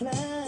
เ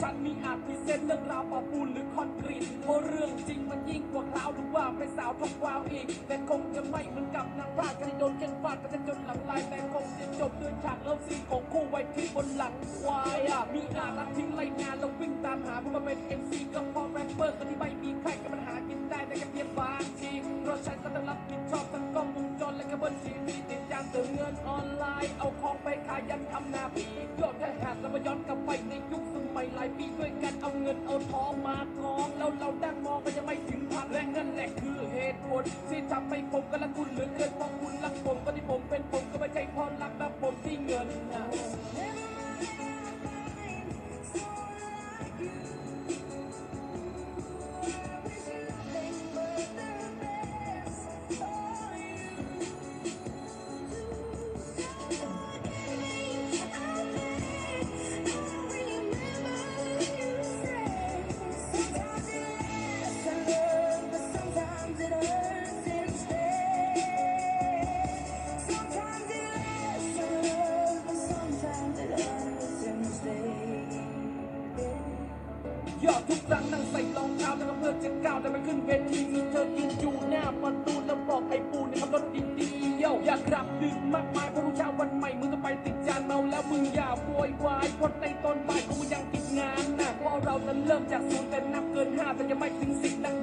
ฉันมีอาจพิเศษเรื่องราวปะปูนหรือคอนกรีตเพราะเรื่องจริงมันยิ่งกว่าคราวหรือว่าเป็นสาวทองกวาวอีก แต่คงจะไม่เหมือนกับนางพากันที่โดนเกันฟาดกันจนหลังลายแต่คงจะจบด้วยฉากเลิฟซีนของคู่ไว้ที่บนหลังควายอะมีอาจรักทิ้งไรงานแล้ววิ่งตามหาเพื่อมาเป็นเอ็มซีก็พอแรปเปอร์คนที่ไม่มีใครกับปัญหากินได้แต่แค่เพียงบางทีเพราะฉันก็ต้องรับผิดชอบทั้งกล้องวงจรและก็บัญชีมีติดยางเติมเงินออนไลน์เอาของไปขายยันทำนาปียอดแค่ขาดแล้วมาย้อนกลับไป หลายปีด้วยกันเอาเงินเอาทองมากองแล้วเราดังมองก็ยังไม่ถึงพันและนั่นแหละคือเหตุผลที่ทำให้ผมกับละคุณเหลือเกินเพราะคุณรัก ขึ้นเวทีมีเธอยืนอยู่หน้าประตูแล้วบอกไอ้ปูนี่ยขับรถดีๆเย้าอยากกลับดึกมากมายเพราะรู้เช้าวันใหม่มึงก็ไปติดจานเมาแล้วมึงอย่าโวยวายเพราะในตอนบ่ายกูยังติดงานนะเพราะเรานั้นเริ่มจากศูนย์แต่นับเกินห้าแต่ยังไม่ถึงสิบนับ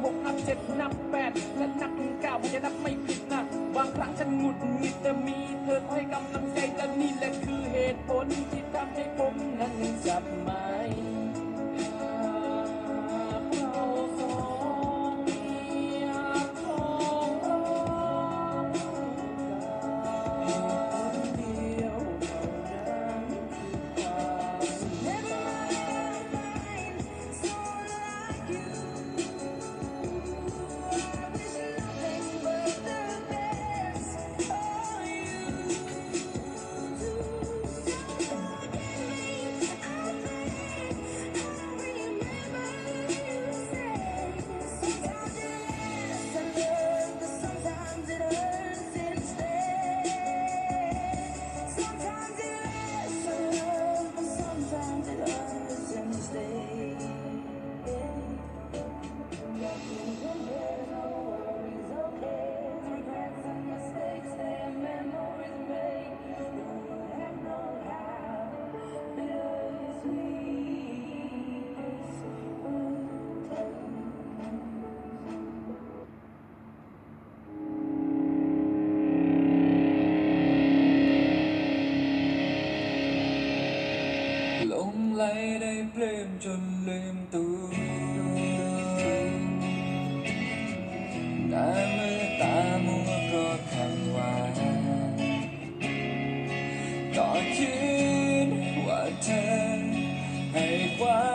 ใ